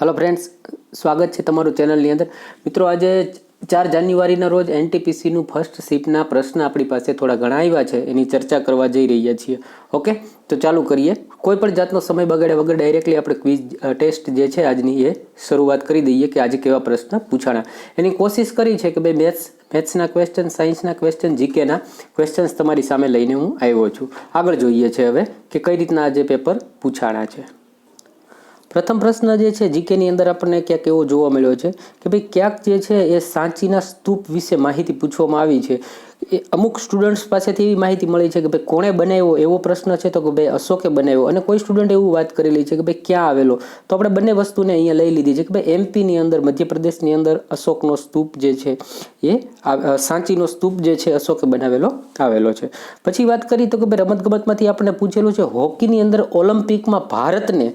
Hello friends સ્વાગત છે તમારું ચેનલની અંદર. મિત્રો, આજે ચાર જાન્યુઆરીના રોજ એનટીપીસીનું ફર્સ્ટ શિપના પ્રશ્ન આપણી પાસે થોડા ઘણા આવ્યા છે. એની ચર્ચા કરવા જઈ રહ્યા છીએ. ઓકે તો ચાલુ કરીએ. કોઈ પણ જાતનો સમય બગાડ્યા વગર ડાયરેક્ટલી આપણે ક્વિઝ ટેસ્ટ જે છે આજની એ શરૂઆત કરી દઈએ કે આજે કેવા પ્રશ્ન પૂછાણા. એની કોશિશ કરી છે કે ભાઈ મેથ્સ મેથ્સના ક્વેશ્ચન સાયન્સના ક્વેશ્ચન જીકેના ક્વેશ્ચન્સ તમારી સામે લઈને હું આવ્યો છું. આગળ જોઈએ છે હવે કે કઈ રીતના આજે પેપર પૂછાણા છે. પ્રથમ પ્રશ્ન જે છે, જીકેની અંદર આપણને ક્યાંક એવો જોવા મળ્યો છે કે ભાઈ ક્યાંક જે છે, એ સાંચીના સ્તૂપ વિશે માહિતી પૂછવામાં આવી છે. એ અમુક સ્ટુડન્ટ્સ પાસેથી એવી માહિતી મળી છે કે ભાઈ કોણે બનાવ્યો એવો પ્રશ્ન છે તો કે ભાઈ અશોકે બનાવ્યો. અને કોઈ સ્ટુડન્ટ એવું વાત કરેલી છે કે ભાઈ ક્યાં આવેલો. તો આપણે બંને વસ્તુને અહીંયા લઈ લીધી છે કે ભાઈ એમપીની અંદર, મધ્યપ્રદેશની અંદર અશોકનો સ્તૂપ જે છે એ સાંચીનો સ્તૂપ જે છે અશોકે બનાવેલો, આવેલો છે. પછી વાત કરી તો કે ભાઈ રમતગમતમાંથી આપણને પૂછેલું છે હોકીની અંદર ઓલિમ્પિકમાં ભારતને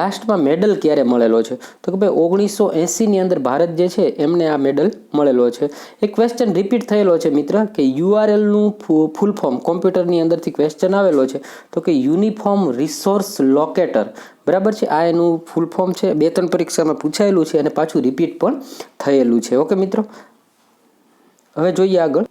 લાસ્ટમાં મેડલ ક્યારે મળેલો છે? તો કે ભાઈ ઓગણીસો એંસીની અંદર ભારત જે છે એમને આ મેડલ મળેલો છે. એક ક્વેશ્ચન રિપીટ થયેલો છે મિત્ર કે યુઆરએલનું ફૂલ ફોર્મ કોમ્પ્યુટરની અંદરથી ક્વેશ્ચન આવેલો છે. તો કે યુનિફોર્મ રિસોર્સ લોકેટર. બરાબર છે? આ એનું ફૂલ ફોર્મ છે. બે ત્રણ પરીક્ષામાં પૂછાયેલું છે અને પાછું રિપીટ પણ થયેલું છે. ઓકે મિત્રો? હવે જોઈએ આગળ.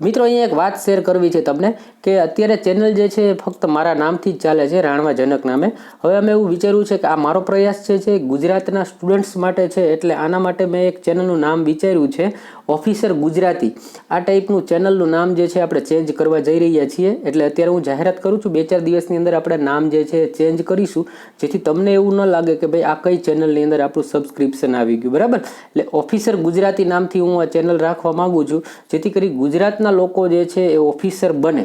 મિત્રો, અહીંયા એક વાત શેર કરવી છે તમને કે અત્યારે ચેનલ જે છે ફક્ત મારા નામથી જ ચાલે છે રાણવા જનક નામે. હવે અમે એવું વિચાર્યું છે કે આ મારો પ્રયાસ છે જે ગુજરાતના સ્ટુડન્ટ્સ માટે છે, એટલે આના માટે મેં એક ચેનલનું નામ વિચાર્યું છે. ઓફિસર ગુજરાતી. આ ટાઈપનું ચેનલનું નામ જે છે આપણે ચેન્જ કરવા જઈ રહ્યા છીએ. એટલે અત્યારે હું જાહેરાત કરું છું, બે ચાર દિવસની અંદર આપણે નામ જે છે ચેન્જ કરીશું. જેથી તમને એવું ન લાગે કે ભાઈ આ કઈ ચેનલની અંદર આપણું સબસ્ક્રિપ્શન આવી ગયું, બરાબર? એટલે ઓફિસર ગુજરાતી નામથી હું આ ચેનલ રાખવા માગું છું. જેથી કરી ગુજરાતના લોકો જે છે એ ઓફિસર બને.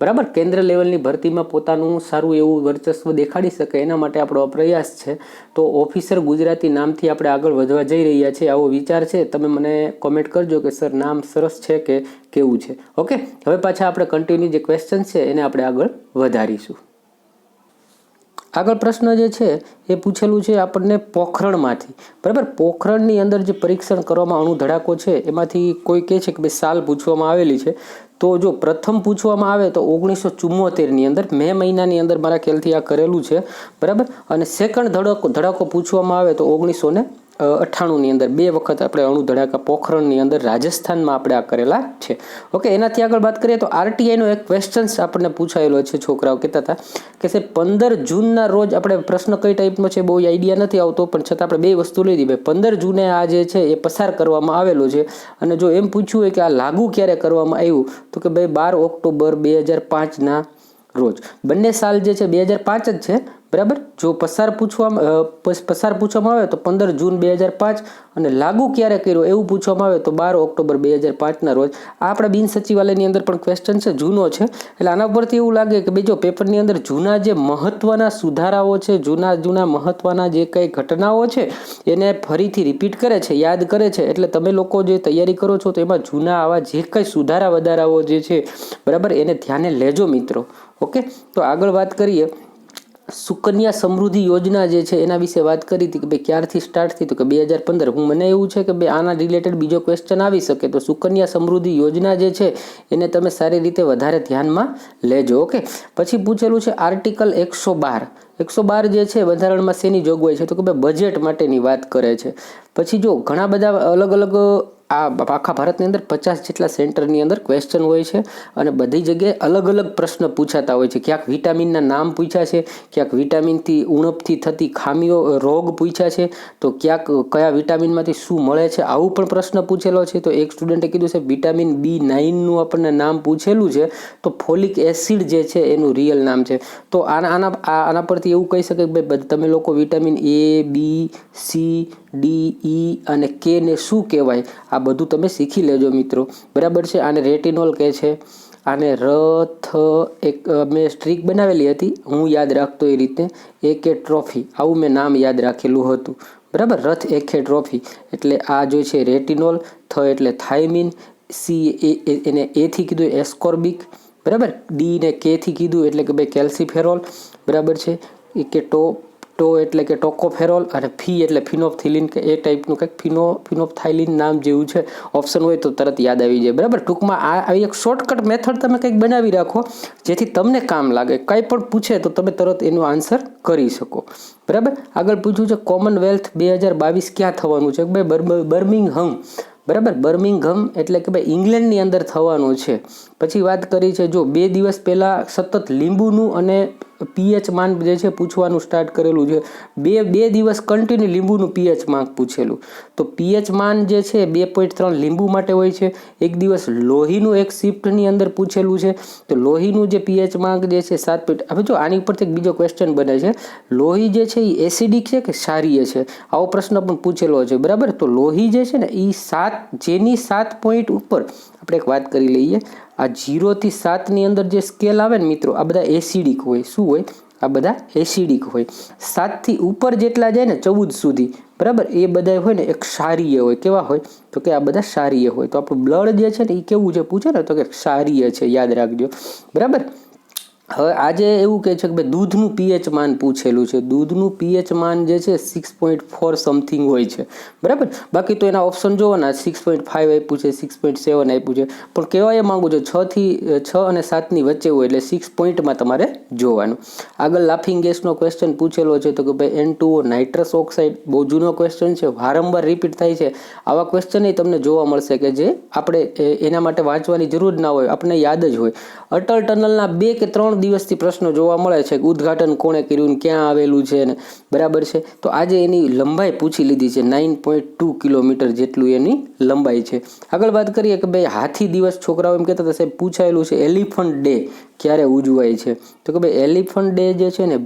બરાબર? કેન્દ્ર લેવલની ભરતીમાં પોતાનું સારું એવું વર્ચસ્વ દેખાડી શકે એના માટે આપણો પ્રયાસ છે. તો ઓફિસર ગુજરાતી નામથી આપણે આગળ વધવા જઈ રહ્યા છીએ. આવો વિચાર છે? તમે મને કોમેન્ટ કરજો કે, સર, નામ સરસ છે કે કેવું છે? ઓકે હવે પાછા આપણે કન્ટિન્યુ જે ક્વેશ્ચન છે, એને આપણે આગળ વધારીશું. આગળ પ્રશ્ન જે છે, એ પૂછેલું છે આપણને પોખરણમાંથી. બરાબર? પોખરણની અંદર જે પરીક્ષણ કરવામાં અણુ ધડાકો છે, એમાંથી કોઈ કહે છે કે ભાઈ સાલ પૂછવામાં આવેલી છે. તો જો પ્રથમ પૂછવામાં આવે તો ઓગણીસો ચુમ્મોતેરની અંદર, મે મહિનાની અંદર મારા ખ્યાલથી આ કરેલું છે. બરાબર? અને સેકન્ડ ધડકો, ધડાકો પૂછવામાં આવે તો ઓગણીસો ને અઠ્ઠાણુંની અંદર બે વખત આપણે અણુ ધડાકા પોખરણની અંદર રાજસ્થાનમાં આપણે આ કરેલા છે. ઓકે એનાથી આગળ વાત કરીએ તો આરટીઆઈનો એક ક્વેશ્ચન્સ આપણને પૂછાયેલો છે છોકરાઓ કહેતા હતા કે સાહેબ, પંદર જૂનના રોજ આપણે પ્રશ્ન કઈ ટાઈપનો છે? બહુ આઈડિયા નથી આવતો, પણ છતાં આપણે બે વસ્તુ લઈ દીધી પંદર જૂને આ જે છે એ પસાર કરવામાં આવેલો છે અને જો એમ પૂછ્યું હોય કે આ લાગુ ક્યારે કરવામાં આવ્યું, તો કે ભાઈ બાર ઓક્ટોબર બે હજાર પાંચના રોજ. બંને સાલ જે છે બે હજાર પાંચ જ છે. બરાબર? જો પસાર પૂછવામાં પસાર પૂછવામાં આવે તો પંદર જૂન બે હજાર પાંચ અને લાગુ ક્યારે કર્યો એવું પૂછવામાં આવે તો બાર ઓક્ટોબર બે હજાર પાંચના રોજ. આ આપણા બિન સચિવાલયની અંદર પણ ક્વેશ્ચન છે, જૂનો છે. એટલે આના પરથી એવું લાગે કે બીજો પેપરની અંદર જૂના જે મહત્વના સુધારાઓ છે, જૂના જૂના મહત્વના જે કંઈ ઘટનાઓ છે, એને ફરીથી રિપીટ કરે છે, યાદ કરે છે. એટલે તમે લોકો જે તૈયારી કરો છો તો એમાં જૂના આવા જે કંઈ સુધારા વધારાઓ જે છે, બરાબર, એને ધ્યાને લેજો મિત્રો. ઓકે? તો આગળ વાત કરીએ. સુકન્યા સમૃદ્ધિ યોજના જે છે એના વિશે વાત કરી હતી કે ભાઈ ક્યારથી સ્ટાર્ટ થઈ તો કે બે હજાર પંદર. હું મને એવું છે કે ભાઈ આના રિલેટેડ બીજો ક્વેશ્ચન આવી શકે તો સુકન્યા સમૃદ્ધિ યોજના જે છે એને તમે સારી રીતે વધારે ધ્યાનમાં લેજો, ઓકે? પછી પૂછેલું છે આર્ટિકલ એકસો બાર. એકસો બાર જે છે બંધારણમાં શેની જોગવાઈ છે તો કે ભાઈ બજેટ માટેની વાત કરે છે. પછી જો ઘણા બધા અલગ અલગ આ આખા ભારતની અંદર પચાસ જેટલા સેન્ટરની અંદર ક્વેશ્ચન હોય છે અને બધી જગ્યાએ અલગ અલગ પ્રશ્ન પૂછાતા હોય છે. ક્યાંક વિટામિનના નામ પૂછ્યા છે, ક્યાંક વિટામિનથી ઉણપથી થતી ખામીઓ રોગ પૂછ્યા છે, તો ક્યાંક કયા વિટામિનમાંથી શું મળે છે આવું પણ પ્રશ્ન પૂછેલો છે. તો એક સ્ટુડન્ટે કીધું છે વિટામિન બી નાઇનનું આપણને નામ પૂછેલું છે, તો ફોલિક એસિડ જે છે એનું રિયલ નામ છે. તો આના આના આના પરથી એવું કહી શકે કે, ભાઈ તમે લોકો vitamin A, B, C D, E અને કે ને શું કહેવાય? આ બધું તમે શીખી લેજો મિત્રો. બરાબર છે? આને રેટિનોલ કહે છે. આને રથ એક મેં સ્ટ્રીક બનાવેલી હતી. હું યાદ રાખતો એ રીતે. એકે ટ્રોફી. આવું મેં નામ યાદ રાખેલું હતું. બરાબર? રથ એકે ટ્રોફી. એટલે આ જો છે રેટિનોલ, થ એટલે થાઇમિન, સી એ એને એથી કીધું એસ્કોર્બિક. બરાબર? ડી ને કેથી કીધું એટલે કે ભાઈ કેલ્સીફેરોલ. બરાબર છે? કે ટો ટો એટલે કે ટોકોફેરોલ અને ફી એટલે ફિનોફથિલિન કે એ ટાઈપનું કંઈક ફિનો, ફિનોફથાઇલિન નામ જેવું છે. ઓપ્શન હોય તો તરત યાદ આવી જાય. બરાબર? ટૂંકમાં આ એક શોર્ટકટ મેથડ તમે કંઈક બનાવી રાખો, જેથી તમને કામ લાગે. કંઈ પણ પૂછે તો તમે તરત એનો આન્સર કરી શકો. બરાબર? આગળ પૂછ્યું છે, કોમનવેલ્થ બે હજાર બાવીસ ક્યાં થવાનું છે? ભાઈ બર્મિંગહમ. બરાબર? બર્મિંગહમ એટલે કે ભાઈ ઇંગ્લેન્ડની અંદર થવાનું છે. પછી વાત કરી છે, જો બે દિવસ પહેલાં સતત લીંબુનું અને પીએચ માન જે છે પૂછવાનું સ્ટાર્ટ કરેલું છે, બે બે દિવસ કન્ટિન્યુ લીંબુનું પીએચ માર્ક પૂછેલું. તો પીએચ માન જે છે બે પોઈન્ટ ત્રણ લીંબુ માટે હોય છે, એક દિવસ લોહીનું એક શિફ્ટની અંદર પૂછેલું છે, તો લોહીનું જે પીએચ માર્ક જે છે સાત પોઈન્ટ હવે જો આની ઉપરથી એક બીજો ક્વેશ્ચન બને છે, લોહી જે છે એ એસિડિક છે કે ક્ષારીય છે? આવો પ્રશ્ન પણ પૂછેલો છે, બરાબર? તો લોહી જે છે ને એ સાત, જેની સાત પોઈન્ટ ઉપર આપણે એક વાત કરી લઈએ. આ જીરોથી સાતની અંદર જે સ્કેલ આવે ને મિત્રો, આ બધા એસિડિક હોય. શું હોય? આ બધા એસિડિક હોય. સાતથી ઉપર જેટલા જાય ને ચૌદ સુધી, બરાબર? એ બધા હોય ને એક ક્ષારીય હોય. કેવા હોય? તો કે આ બધા ક્ષારીય હોય. તો આપણું બ્લડ જે છે ને એ કેવું છે? પૂછે ને તો કે ક્ષારીય છે. યાદ રાખજો. બરાબર? હવે આજે એવું કહે છે કે ભાઈ દૂધનું પીએચ માન પૂછેલું છે. દૂધનું પીએચ માન જે છે સિક્સ પોઈન્ટ ફોર સમથિંગ હોય છે. બરાબર? બાકી તો એના ઓપ્શન જોવાના સિક્સ પોઈન્ટ ફાઇવ આપ્યું છે સિક્સ પોઈન્ટ સેવન આપ્યું છે. પણ કહેવા એ માગું છું છથી છ અને સાતની વચ્ચે હોય એટલે સિક્સ પોઈન્ટમાં તમારે જોવાનું. આગળ લાફિંગ ગેસનો ક્વેશ્ચન પૂછેલો છે તો કે ભાઈ એન ટુ નાઇટ્રસ ઓક્સાઇડ બહુ જૂનો ક્વેશ્ચન છે. વારંવાર રિપીટ થાય છે. આવા ક્વેશ્ચન તમને જોવા મળશે કે જે આપણે એના માટે વાંચવાની જરૂર ના હોય આપણને યાદ જ હોય. અટલ ટનલના બે કે ત્રણ દિવસથી પ્રશ્નો જોવા મળે છે કે ઉદ્ઘાટન કોણે કર્યું ક્યાં આવેલું છે ને બરાબર છે? તો આજે એની લંબાઈ પૂછી લીધી છે નાઇન પોઈન્ટ ટુ કિલોમીટર જેટલું એની લંબાઈ છે. આગળ વાત કરીએ કે ભાઈ હાથી દિવસ છોકરાઓ એમ કહેતા હતા, સાહેબ, પૂછાયેલું છે એલિફન્ટ ડે ક્યારે ઉજવાય છે? તો કે ભાઈ એલિફન્ટ ડે જે છે ને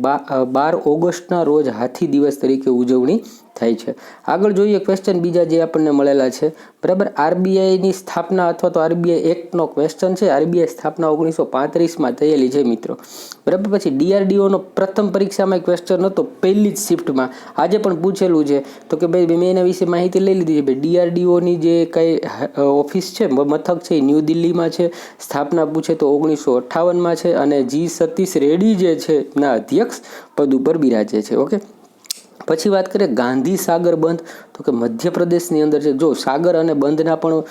બાર ઓગસ્ટના રોજ હાથી દિવસ તરીકે ઉજવણી થાય છે. આગળ જોઈએ ક્વેશ્ચન બીજા જે આપણને મળેલા છે. બરાબર? આરબીઆઈની સ્થાપના અથવા તો આરબીઆઈ એક્ટનો ક્વેશ્ચન છે. આરબીઆઈ સ્થાપના ઓગણીસો પાંત્રીસમાં થયેલી છે મિત્રો. બરાબર? પછી ડીઆરડીઓનો પ્રથમ પરીક્ષામાં ક્વેશ્ચન હતો પહેલી જ શિફ્ટમાં આજે પણ પૂછેલું છે. તો કે ભાઈ, મેં એના વિશે માહિતી લઈ લીધી છે. ભાઈ ડીઆરડીઓની જે કંઈ ઓફિસ છે મથક છે, એ ન્યૂ દિલ્હીમાં છે. સ્થાપના પૂછે તો ઓગણીસો અઠ્ઠાવનમાં છે. અને જી સતીશ રેડ્ડી જે છે ના અધ્યક્ષ પદ ઉપર બિરાજે છે. ઓકે? પછી વાત કરીએ ગાંધી સાગર બંધ તો કે મધ્યપ્રદેશની અંદર છે, જો સાગર અને બંધના પણ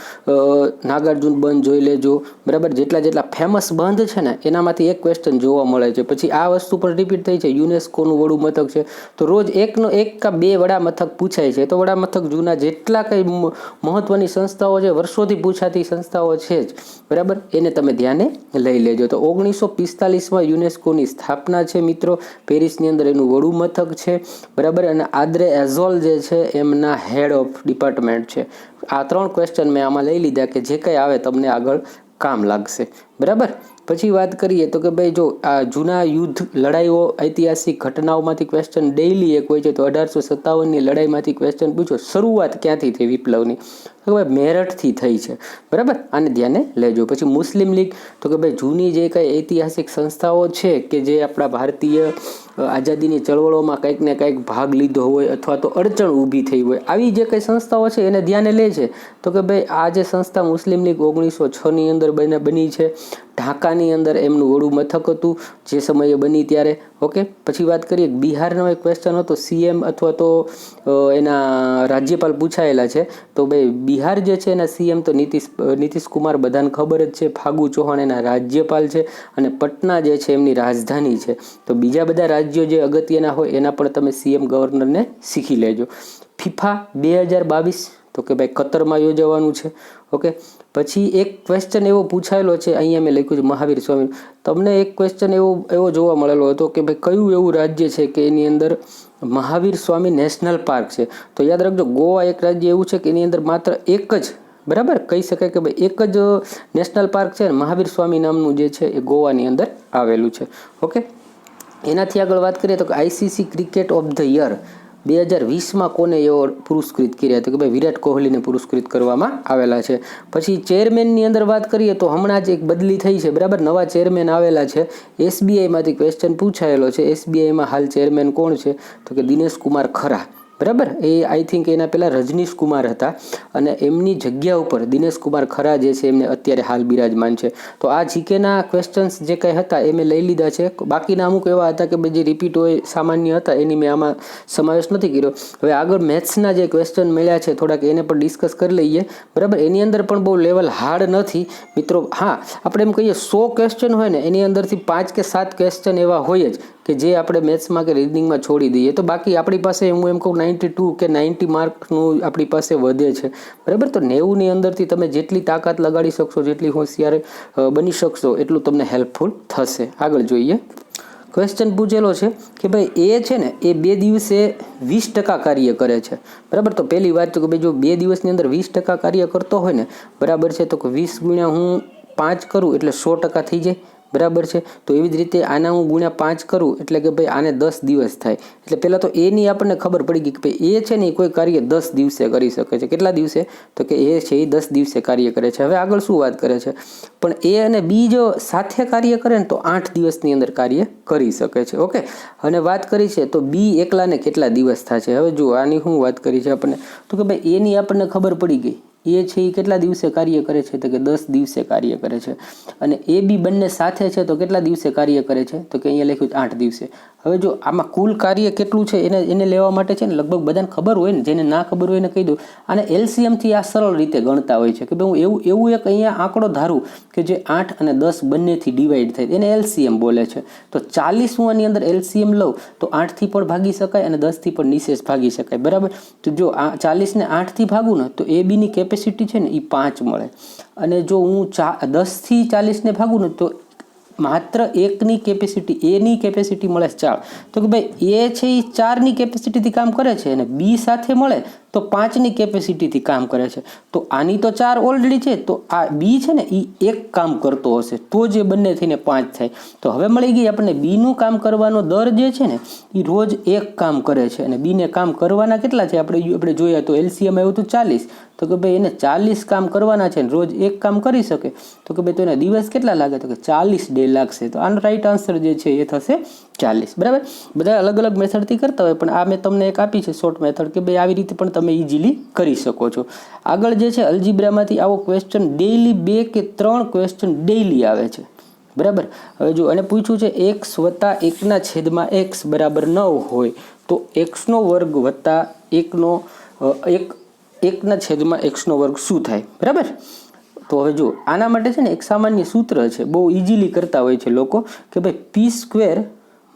નાગાર્જુન બંધ જોઈ લેજો. બરાબર? જેટલા જેટલા ફેમસ બંધ છે ને, એનામાંથી એક ક્વેશ્ચન જોવા મળે છે. પછી આ વસ્તુ પણ રિપીટ થઈ છે, યુનેસ્કોનું વડું મથક છે. તો રોજ એકનો, એક કા બે વડા મથક પૂછાય છે. તો વડા મથક જૂના જેટલા કંઈ મહત્વની સંસ્થાઓ છે, વર્ષોથી પૂછાતી સંસ્થાઓ છે જ. બરાબર? એને તમે ધ્યાને લઈ લેજો. તો ઓગણીસો પિસ્તાલીસમાં યુનેસ્કોની સ્થાપના છે, મિત્રો. પેરિસની અંદર એનું વડું મથક છે. બરાબર? અને આદ્રે એઝોલ જે છે, એમના હેડ ઓફ ડિપાર્ટમેન્ટ છે. આ ત્રણ ક્વેશ્ચન મેં આમાં લઈ લીધા કે જે કંઈ આવે તમને આગળ કામ લાગશે. બરાબર? પછી વાત કરીએ તો કે ભાઈ જો આ જૂના યુદ્ધ લડાઈઓ, ઐતિહાસિક ઘટનાઓમાંથી ક્વેશ્ચન ડેઈલી એક હોય છે તો અઢારસો સત્તાવનની લડાઈમાંથી ક્વેશ્ચન પૂછો. શરૂઆત ક્યાંથી થઈ વિપ્લવની? તો ભાઈ મેરઠથી થઈ છે. બરાબર? આને ધ્યાને લેજો. પછી મુસ્લિમ લીગ, તો કે ભાઈ જૂની જે કંઈ ઐતિહાસિક સંસ્થાઓ છે કે જે આપણા ભારતીય આઝાદીની ચળવળોમાં કંઈક ને કંઈક ભાગ લીધો હોય અથવા તો અડચણ ઊભી થઈ હોય, આવી જે કંઈ સંસ્થાઓ છે એને ધ્યાને લે છે. તો કે ભાઈ આ જે સંસ્થા મુસ્લિમ લીગ ઓગણીસો છની અંદર બની છે. ઢાકાની અંદર એમનું વડું મથક હતું, જે સમયે બની ત્યારે. ઓકે, પછી વાત કરીએ બિહારનો એક ક્વેશ્ચન હતો, સીએમ અથવા તો એના રાજ્યપાલ પૂછાયેલા છે. તો ભાઈ, બિહાર જે છે એના સીએમ તો નીતિશ નીતિશ કુમાર બધાને ખબર જ છે, ફાગુ ચૌહાણ એના રાજ્યપાલ છે અને પટના જે છે એમની રાજધાની છે. તો બીજા બધા રાજ્યો જે અગત્યના હોય એના પણ તમે સીએમ ગવર્નરને શીખી લેજો. ફિફા બે હજાર બાવીસ તો કે ભાઈ કતરમાં યોજાવાનું છે. ઓકે પછી એક ક્વેશ્ચન એવો પૂછાયેલો છે, અહીંયા મેં લખ્યું છે, મહાવીર સ્વામી. તમને એક ક્વેશ્ચન એવો એવો જોવા મળેલો હતો કે ભાઈ કયું એવું રાજ્ય છે કે એની અંદર મહાવીર સ્વામી નેશનલ પાર્ક છે? તો યાદ રાખજો, ગોવા એક રાજ્ય એવું છે કે એની અંદર માત્ર એક જ, બરાબર? કહી શકાય કે ભાઈ એક જ નેશનલ પાર્ક છે મહાવીર સ્વામી નામનું જે છે એ ગોવાની અંદર આવેલું છે. ઓકે એનાથી આગળ વાત કરીએ તો ICC cricket of the year બે હજાર વીસમાં કોને એવોર્ડ પુરસ્કૃત કર્યા તો કે ભાઈ વિરાટ કોહલીને પુરસ્કૃત કરવામાં આવેલા છે? પછી ચેરમેનની અંદર વાત કરીએ તો હમણાં જ એક બદલી થઈ છે, બરાબર? નવા ચેરમેન આવેલા છે. એસબીઆઈમાંથી ક્વેશ્ચન પૂછાયેલો છે, એસબીઆઈમાં હાલ ચેરમેન કોણ છે? તો કે દિનેશ કુમાર ખરા. બરાબર? એ આઈ થિંક એના પહેલાં રજનીશ કુમાર હતા અને એમની જગ્યા ઉપર દિનેશ કુમાર ખરા જે છે એમને અત્યારે હાલ બિરાજમાન છે. તો આ જીકેના ક્વેશ્ચન્સ જે કંઈ હતા એ મેં લઈ લીધા છે. બાકીના અમુક એવા હતા કે જે રિપીટ હોય સામાન્ય હતા એની મેં આમાં સમાવેશ નથી કર્યો. હવે આગળ મેથ્સના જે ક્વેશ્ચન મળ્યા છે થોડાક એને પણ ડિસ્કસ કરી લઈએ. બરાબર? એની અંદર પણ બહુ લેવલ હાર્ડ નથી. મિત્રો, હા, આપણે એમ કહીએ સો ક્વેશ્ચન હોય ને એની અંદરથી પાંચ કે સાત ક્વેશ્ચન એવા હોય જ. કે જે આપણે મેથ્સમાં કે રીડિંગમાં છોડી દઈએ, તો બાકી આપણી પાસે હું એમ કહું નાઇન્ટી ટુ કે નાઇન્ટી માર્કનું આપણી પાસે વધે છે. બરાબર? તો નેવુંની અંદરથી તમે જેટલી તાકાત લગાડી શકશો, જેટલી હોશિયાર બની શકશો, એટલું તમને હેલ્પફુલ થશે. આગળ જોઈએ. ક્વેશ્ચન પૂછેલો છે કે ભાઈ, એ છે ને, એ બે દિવસે વીસ ટકા કાર્ય કરે છે. બરાબર? તો પહેલી વાત તો કે ભાઈ, જો બે દિવસની અંદર વીસ ટકા કાર્ય કરતો હોય ને, બરાબર છે, તો કે વીસ ગુણ્યા હું પાંચ કરું એટલે સો ટકા થઈ જાય. બરાબર છે? તો એવી જ રીતે આના હું ગુણ્યા પાંચ કરું એટલે કે ભાઈ આને દસ દિવસ થાય. એટલે પહેલાં તો એની આપણને ખબર પડી ગઈ કે ભાઈ એ છે ને એ કોઈ કાર્ય દસ દિવસે કરી શકે છે. કેટલા દિવસે? તો કે એ છે એ દસ દિવસે કાર્ય કરે છે. હવે આગળ શું વાત કરે છે? પણ એ અને બી જો સાથે કાર્ય કરે ને તો આઠ દિવસની અંદર કાર્ય કરી શકે છે. ઓકે? અને વાત કરી છે તો બી એકલાને કેટલા દિવસ થશે હવે જુઓ આની શું વાત કરી છે આપણને. તો કે ભાઈ એની આપણને ખબર પડી ગઈ. એ છે એ કેટલા દિવસે કાર્ય કરે છે? તો કે દસ દિવસે કાર્ય કરે છે. અને એ બી બંને સાથે છે, તો કેટલા દિવસે કાર્ય કરે છે? તો કે અહીંયા લખ્યું છે આઠ દિવસે. હવે જો આમાં કુલ કાર્ય કેટલું છે, એને એને લેવા માટે છે ને, લગભગ બધાને ખબર હોય ને, જેને ના ખબર હોય એને કહી દઉં. અને એલસીએમથી આ સરળ રીતે ગણતા હોય છે. કે ભાઈ હું એવું એવું એક અહીંયા આંકડો ધારું કે જે આઠ અને દસ બંનેથી ડિવાઈડ થાય. એને એલસીએમ બોલે છે. તો ચાલીસ હું આની અંદર એલસીએમ લઉં, તો આઠથી પણ ભાગી શકાય અને દસથી પણ નિશેષ ભાગી શકાય. બરાબર? તો જો આ ચાલીસને આઠથી ભાગું ને, તો એ બીની કેપેસિટી છે ને એ પાંચ મળે. અને જો હું ચા, દસથી ચાલીસને ભાગું ને, તો માત્ર એકની કેપેસિટી એની કેપેસિટી મળે ચાર. તો કે ભાઈ, એ છે એ ચારની કેપેસિટીથી કામ કરે છે અને બી સાથે મળે તો પાંચની કેપેસિટીથી કામ કરે છે. તો આની તો ચાર ઓલરેડી છે, તો આ બી છે ને એ એક કામ કરતો હશે. તો જે બંને થઈને પાંચ થાય. તો હવે મળી ગઈ આપણને બીનું કામ કરવાનો દર જે છે ને એ રોજ એક કામ કરે છે. અને બીને કામ કરવાના કેટલા છે? આપણે આપણે જોઈએ તો એલસીએમ આવ્યું હતું ચાલીસ. તો કે ભાઈ એને ચાલીસ કામ કરવાના છે ને, રોજ એક કામ કરી શકે. તો કે ભાઈ તો એના દિવસ કેટલા લાગે? તો કે ચાલીસ ડે લાગશે. તો આનો રાઈટ આન્સર જે છે, એ થશે ચાલીસ, બરાબર? બધા અલગ અલગ મેથડથી કરતા હોય, પણ આ મેં તમને એક આપી છે શોર્ટ મેથડ કે ભાઈ આવી રીતે પણ તમે ઇઝીલી કરી શકો છો. આગળ જે છે અલજીબ્રામાંથી આવો ક્વેશ્ચન ડેઇલી બે કે ત્રણ ક્વેશ્ચન ડેઈલી આવે છે, બરાબર? હવે જો અને પૂછ્યું છે એક્સ વત્તા એકના છેદમાં એક્સ બરાબર નવ હોય, તો એક્સનો વર્ગ વત્તા એકનો એક, એકના છેદમાં એક્સનો વર્ગ શું થાય, બરાબર? તો હવે જો આના માટે છે ને એક સામાન્ય સૂત્ર છે, બહુ ઇઝીલી કરતા હોય છે લોકો, કે ભાઈ પી સ્ક્વેર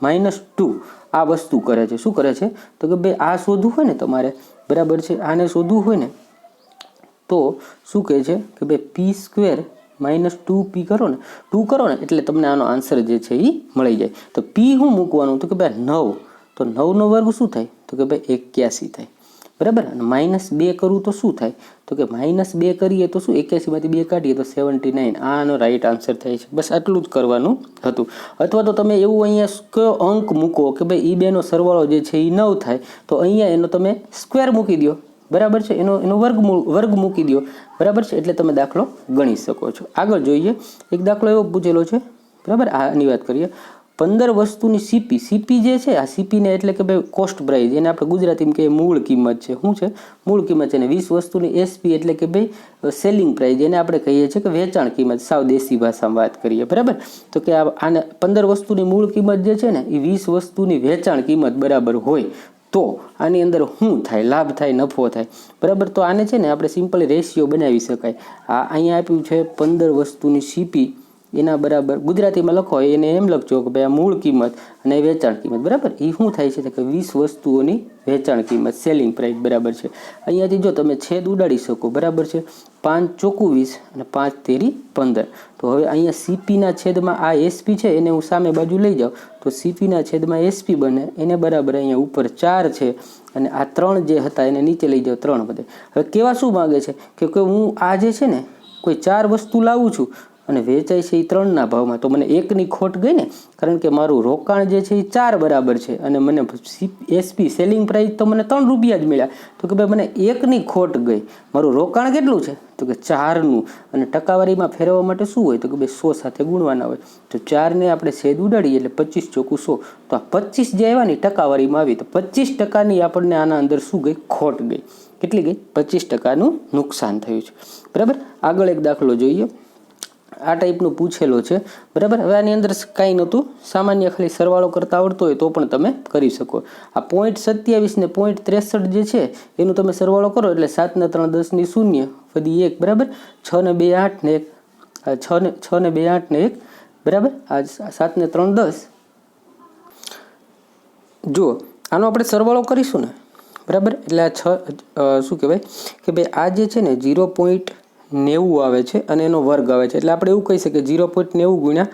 માઇનસ ટુ આ વસ્તુ કરે છે. શું કરે છે? તો કે ભાઈ આ શોધવું હોય ને તમારે, બરાબર છે? આને શોધવું હોય ને, તો શું કહે છે? કે ભાઈ P square minus two P કરો ને, ટુ કરો ને એટલે તમને આનો આન્સર જે છે એ મળી જાય. તો પી હું મૂકવાનું? તો કે ભાઈ નવ. તો નવનો વર્ગ શું થાય? તો કે ભાઈ એક્યાસી થાય. બરાબર? અને માઇનસ બે કરવું તો શું થાય? તો કે માઇનસ બે કરીએ તો શું? એક્યાસીમાંથી બે કાઢીએ તો સેવન્ટી નાઇન આનો રાઈટ આન્સર થાય છે. બસ આટલું જ કરવાનું હતું. અથવા તો તમે એવું અહીંયા કયો અંક મૂકો કે ભાઈ એ બેનો સરવાળો જે છે એ નવ થાય, તો અહીંયા એનો તમે સ્ક્વેર મૂકી દો બરાબર છે? એનો એનો વર્ગ વર્ગ મૂકી દો બરાબર છે? એટલે તમે દાખલો ગણી શકો છો. આગળ જોઈએ. એક દાખલો એવો પૂછેલો છે. બરાબર? આની વાત કરીએ. પંદર વસ્તુની સીપી સીપી જે છે, આ સીપીને એટલે કે ભાઈ કોસ્ટ પ્રાઇઝ એને આપણે ગુજરાતીમાં કહીએ મૂળ કિંમત છે. શું છે? મૂળ કિંમત છે અને વીસ વસ્તુની એસપી એટલે કે ભાઈ સેલિંગ પ્રાઇઝ એને આપણે કહીએ છીએ કે વેચાણ કિંમત, સાવ દેશી ભાષામાં વાત કરીએ, બરાબર? તો કે આને પંદર વસ્તુની મૂળ કિંમત જે છે ને એ વીસ વસ્તુની વેચાણ કિંમત બરાબર હોય, તો આની અંદર શું થાય? લાભ થાય, નફો થાય? બરાબર? તો આને છે ને, આપણે સિમ્પલ રેશિયો બનાવી શકાય. આ અહીંયા આપ્યું છે પંદર વસ્તુની સીપી એના બરાબર ગુજરાતીમાં લખો, એને એમ લખજો કે ભાઈ આ મૂળ કિંમત અને વેચાણ કિંમત, બરાબર? એ શું થાય છે કે વીસ વસ્તુઓની વેચાણ કિંમત સેલિંગ પ્રાઇસ બરાબર છે. અહીંયાથી જો તમે છેદ ઉડાડી શકો, બરાબર છે? પાંચ ચોખ્ખું વીસ અને પાંચ તેરી પંદર. તો હવે અહીંયા સીપીના છેદમાં આ એસપી છે, એને હું સામે બાજુ લઈ જાઉં. તો સીપીના છેદમાં એસપી બને, એને બરાબર અહીંયા ઉપર ચાર છે અને આ ત્રણ જે હતા એને નીચે લઈ જાઓ, ત્રણ વધે હવે કેવા શું માગે છે? કે હું આ જે છે ને કોઈ ચાર વસ્તુ લાવું છું અને વેચાય છે એ ત્રણના ભાવમાં. તો મને એકની ખોટ ગઈ ને કારણ કે મારું રોકાણ જે છે એ ચાર બરાબર છે, અને મને એસપી સેલિંગ પ્રાઇસ તો મને ત્રણ રૂપિયા જ મળ્યા. તો કે ભાઈ મને એકની ખોટ ગઈ. મારું રોકાણ કેટલું છે? તો કે ચારનું. અને ટકાવારીમાં ફેરવવા માટે શું હોય? તો કે ભાઈ સો સાથે ગુણવાના હોય. તો ચારને આપણે સેદ ઉડાડીએ એટલે પચીસ ચોખ્ખું સો. તો આ પચીસ જે આવ્યા ટકાવારીમાં આવી. તો પચીસ ટકાની આપણને આના અંદર શું ગઈ? ખોટ ગઈ. કેટલી ગઈ? પચીસ ટકાનું નુકસાન થયું છે. બરાબર? આગળ એક દાખલો જોઈએ. આ ટાઈપનું પૂછેલો છે. બરાબર? હવે આની અંદર કાંઈ નહોતું. સામાન્ય ખાલી સરવાળો કરતા આવડતો હોય તો પણ તમે કરી શકો. આ પોઈન્ટ સત્યાવીસ ને પોઈન્ટ ત્રેસઠ જે છે, એનું તમે સરવાળો કરો એટલે સાતને ત્રણ દસની શૂન્ય ફરી એક. બરાબર? છ ને બે આઠ ને એક. છ ને છ ને બે આઠ ને એક. બરાબર? આ સાત ને ત્રણ દસ. જુઓ, આનો આપણે સરવાળો કરીશું ને. બરાબર? એટલે આ છ શું કહેવાય? કે ભાઈ આ જે છે ને ઝીરો પોઈન્ટ નેવું આવે છે અને એનો વર્ગ આવે છે. એટલે આપણે એવું કહી શકીએ ઝીરો પોઈન્ટ નેવું ગુણ્યા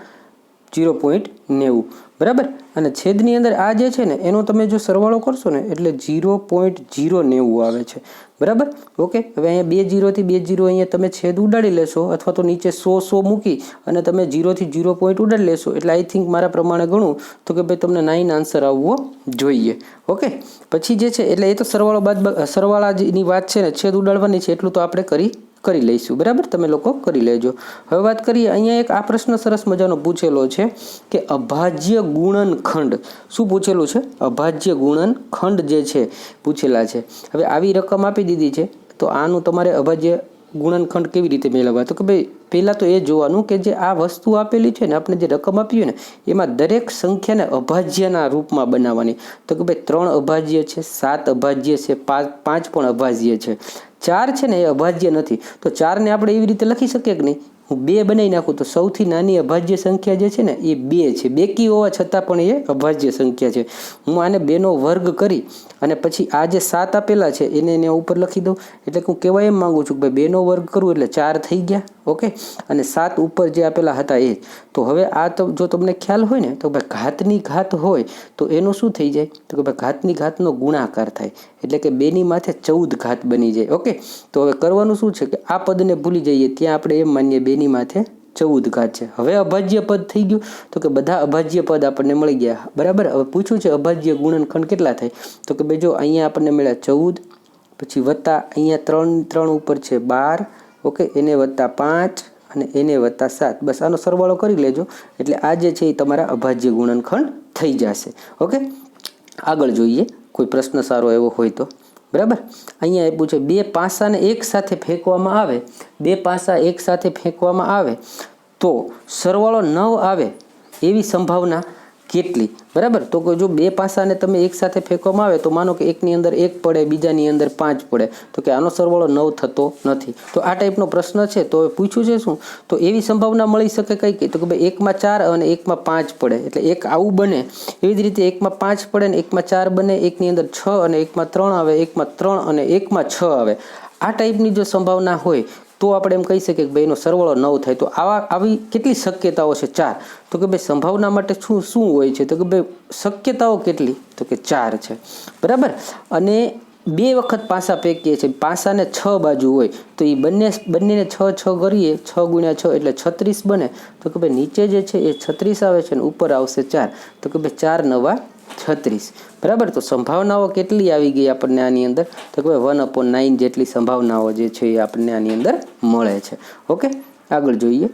ઝીરો પોઈન્ટ નેવું. બરાબર? અને છેદની અંદર આ જે છે ને, એનો તમે જો સરવાળો કરશો ને, એટલે ઝીરો પોઈન્ટ ઝીરો નેવું આવે છે. બરાબર? ઓકે? હવે અહીંયા બે જીરોથી બે જીરો અહીંયા તમે છેદ ઉડાડી લેશો અથવા તો નીચે સો સો મૂકી અને તમે જીરોથી જીરો પોઈન્ટ ઉડાડી લેશો. એટલે આઈ થિંક મારા પ્રમાણે ગણું તો કે ભાઈ તમને નાઇન આન્સર આવવો જોઈએ. ઓકે? પછી જે છે, એટલે એ તો સરવાળો બાદ સરવાળાની વાત છે ને, છેદ ઉડાડવાની છે, એટલું તો આપણે કરી કરી લઈશું. બરાબર? તમે લોકો કરી લેજો. હવે વાત કરીએ, અહીંયા એક આ પ્રશ્ન સરસ મજાનો પૂછેલો છે કે અભાજ્ય ગુણન ખંડ. શું પૂછેલું છે? અભાજ્ય ગુણન ખંડ જે છે, પૂછેલા છે. હવે આવી રકમ આપી દીધી છે, તો આનું તમારે અભાજ્ય ગુણનખંડ કેવી રીતે મેળવવા? તો કે ભાઈ, પહેલાં તો એ જોવાનું કે જે આ વસ્તુ આપેલી છે ને, આપણે જે રકમ આપી હોય ને, એમાં દરેક સંખ્યાને અભાજ્યના રૂપમાં બનાવવાની. તો કે ભાઈ, ત્રણ અભાજ્ય છે, સાત અભાજ્ય છે પાંચ પાંચ પણ અભાજ્ય છે. ચાર છે ને એ અભાજ્ય નથી. તો ચારને આપણે એવી રીતે લખી શકીએ કે નહીં? હું બે બનાવી નાખું તો સૌથી નાની અભાજ્ય સંખ્યા જે છે ને એ બે છે. બેકી હોવા છતાં પણ એ અભાજ્ય સંખ્યા છે. હું આને બેનો વર્ગ કરી અને પછી આ જે સાત આપેલા છે એને એને ઉપર લખી દઉં. એટલે હું કહેવા એમ માગું છું કે ભાઈ બેનો વર્ગ કરું એટલે ચાર થઈ ગયા. ઓકે? અને સાત ઉપર જે આપેલા હતા એ. તો હવે આ તો જો તમને ખ્યાલ હોય ને, તો ભાઈ ઘાતની ઘાત હોય, તો એનું શું થઈ જાય? તો કે ભાઈ ઘાતની ઘાતનો ગુણાકાર થાય. એટલે કે બેની માથે ચૌદ ઘાત બની જાય. ઓકે? તો હવે કરવાનું શું છે કે આ પદને ભૂલી જઈએ, ત્યાં આપણે એમ માનીએ બેની માથે ચૌદ ઘાત છે. હવે અભાજ્ય પદ થઈ ગયું. તો કે બધા અભાજ્ય પદ આપણને મળી ગયા. બરાબર? હવે પૂછ્યું છે અભાજ્ય ગુણનખંડ કેટલા થાય? તો કે ભાઈ જો અહીંયા આપણને મળ્યા ચૌદ, પછી વત્તા અહીંયા ત્રણ ત્રણ ઉપર છે બાર ઓકે, એને વત્તા પાંચ અને એને વત્તા સાત. બસ આનો સરવાળો કરી લેજો. એટલે આ જે છે એ તમારા અભાજ્ય ગુણનખંડ થઈ જશે. ઓકે? આગળ જોઈએ. કોઈ પ્રશ્ન સારો એવો હોય તો. બરાબર? અહીંયા આપ્યું છે, બે પાસાને એક સાથે ફેંકવામાં આવે, બે પાસા એક સાથે ફેંકવામાં આવે, તો સરવાળો નવ આવે એવી સંભાવના કેટલી? બરાબર? તો જો બે પાસાને તમે એક સાથે ફેંકવામાં આવે, તો માનો કે એકની અંદર એક પડે, બીજાની અંદર પાંચ પડે. તો કે આનો સરવાળો નવ થતો નથી. તો આ ટાઈપનો પ્રશ્ન છે. તો પૂછ્યું છે શું? તો એવી સંભાવના મળી શકે કઈ કઈ તો કે ભાઈ એકમાં ચાર અને એકમાં પાંચ પડે. એટલે એક આવું બને. એવી જ રીતે એકમાં પાંચ પડે ને એકમાં ચાર બને, એકની અંદર છ અને એકમાં ત્રણ આવે, એકમાં ત્રણ અને એકમાં છ આવે. આ ટાઈપની જો સંભાવના હોય તો આપણે એમ કહી શકીએ કે ભાઈ એનો સરવાળો નવ થાય. તો આવા, આવી કેટલી શક્યતાઓ છે? ચાર. તો કે ભાઈ સંભાવના માટે શું શું હોય છે? તો કે ભાઈ શક્યતાઓ કેટલી? તો કે ચાર છે. બરાબર? અને બે વખત પાસા ફેંકીએ છીએ. પાસાને છ બાજુ હોય. તો એ બંને, બંનેને છ છ કરીએ. છ ગુણ્યા છ એટલે છત્રીસ બને. તો કે ભાઈ નીચે જે છે એ છત્રીસ આવે છે ને ઉપર આવશે ચાર. તો કે ભાઈ ચાર નવા છત્રીસ. બરાબર? તો સંભાવનાઓ કેટલી આવી ગઈ આપણને આની અંદર? તો કે વન અપોન નાઇન જેટલી સંભાવનાઓ જે છે એ આપણને આની અંદર મળે છે. ઓકે? આગળ જોઈએ.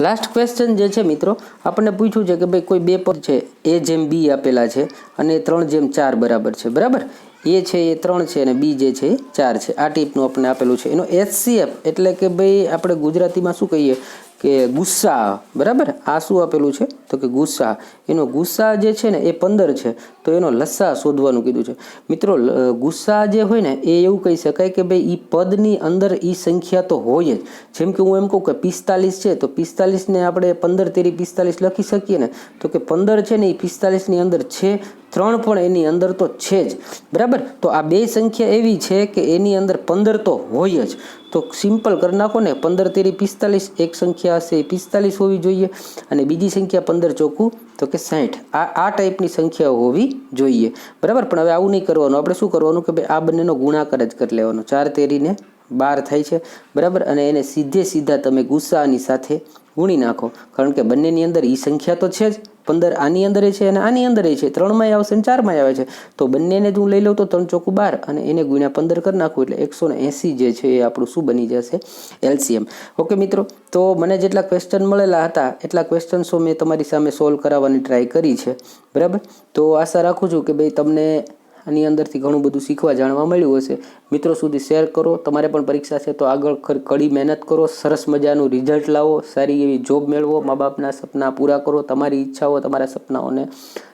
લાસ્ટ ક્વેશ્ચન જે છે મિત્રો, આપણને પૂછ્યું છે કે ભાઈ કોઈ બે પદ છે, એ જેમ બી આપેલા છે અને ત્રણ જેમ ચાર બરાબર છે. બરાબર? એ છે એ ત્રણ છે અને બી જે છે એ ચાર છે. આ ટીપનું આપણને આપેલું છે. એનો એચસીએફ એટલે કે ભાઈ આપણે ગુજરાતીમાં શું કહીએ? કે ગુસ્સા, બરાબર? આ શું આપેલું છે? તો કે ગુસ્સા. એનો ગુસ્સા જે છે ને, એ પંદર છે. તો એનો લસ્સા શોધવાનું કીધું છે. મિત્રો ગુસ્સા જે હોય ને, એ એવું કહી શકાય કે ભાઈ એ પદની અંદર એ સંખ્યા તો હોય જ. જેમ કે હું એમ કહું કે પિસ્તાલીસ છે, તો પિસ્તાલીસને આપણે પંદર તેરી પિસ્તાલીસ લખી શકીએ ને, તો કે પંદર છે ને એ પિસ્તાલીસની અંદર છે ત્રણ પણ એની અંદર તો છે જ. બરાબર? તો આ બે સંખ્યા એવી છે કે એની અંદર પંદર તો હોય જ. તો સિમ્પલ કરી નાખો ને, પંદર તેરી પિસ્તાલીસ, એક સંખ્યા હશે એ પિસ્તાલીસ હોવી જોઈએ અને બીજી સંખ્યા પંદર ચોખ્ખું, તો કે સાઠ આ આ ટાઈપની સંખ્યાઓ હોવી જોઈએ. બરાબર? પણ હવે આવું નહીં કરવાનું. આપણે શું કરવાનું કે ભાઈ આ બંનેનો ગુણાકાર જ કરી લેવાનો. ચાર તેરીને બાર થાય છે. બરાબર? અને એને સીધે સીધા તમે ગુસ્સાની સાથે ગુણી નાખો. કારણ કે બંનેની અંદર એ સંખ્યા તો છે જ. પંદર આની અંદર છે અને આની અંદર છે. ત્રણમાંય આવશે અને ચારમાંય આવે છે. તો બંનેને જ હું લઈ લઉં તો ત્રણ ચોખ્ખું બાર અને એને ગુણ્યા પંદર કરી નાખું એટલે એકસો ને એંસી જે છે એ આપણું શું બની જશે? એલસીએમ. ઓકે મિત્રો, તો મને જેટલા ક્વેશ્ચન મળેલા હતા, એટલા ક્વેશ્ચન્સો મેં તમારી સામે સોલ્વ કરાવવાની ટ્રાય કરી છે. બરાબર? તો આશા રાખું છું કે ભાઈ તમને આની અંદરથી ઘણું બધું શીખવા જાણવા મળ્યું હશે. મિત્રો સુધી શેર કરો. તમારે પણ પરીક્ષા છે તો આગળ કડી મહેનત કરો. સરસ મજાનું રિઝલ્ટ લાવો. સારી એવી જોબ મેળવો. મા બાપના સપના પૂરા કરો. તમારી ઈચ્છાઓ, તમારા સપનાઓને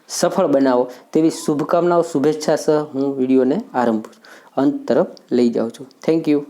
સફળ બનાવો. તેવી શુભકામનાઓ, શુભેચ્છા સહ હું વિડીયોને આરંભ અંત તરફ લઈ જાઉં છું. Thank you